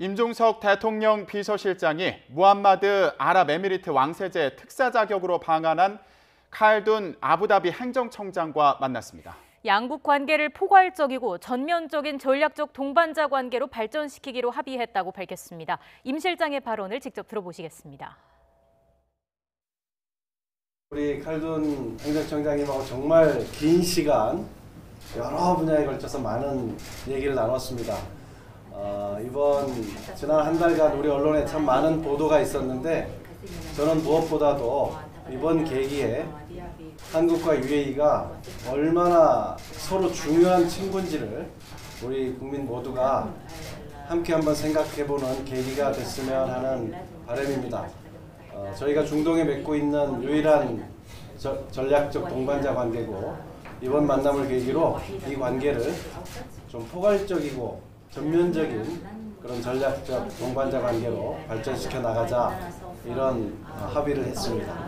임종석 대통령 비서실장이 무함마드 아랍에미리트 왕세제 특사 자격으로 방한한 칼둔 아부다비 행정청장과 만났습니다. 양국 관계를 포괄적이고 전면적인 전략적 동반자 관계로 발전시키기로 합의했다고 밝혔습니다. 임 실장의 발언을 직접 들어보시겠습니다. 우리 칼둔 행정청장님하고 정말 긴 시간 여러 분야에 걸쳐서 많은 얘기를 나눴습니다. 어, 이번 지난 한 달간 우리 언론에 참 많은 보도가 있었는데 저는 무엇보다도 이번 계기에 한국과 UAE가 얼마나 서로 중요한 친구인지를 우리 국민 모두가 함께 한번 생각해보는 계기가 됐으면 하는 바람입니다. 어, 저희가 중동에 맺고 있는 유일한 저, 전략적 동반자 관계고 이번 만남을 계기로 이 관계를 좀 포괄적이고 전면적인 그런 전략적 동반자 관계로 발전시켜 나가자 이런 어, 합의를 했습니다.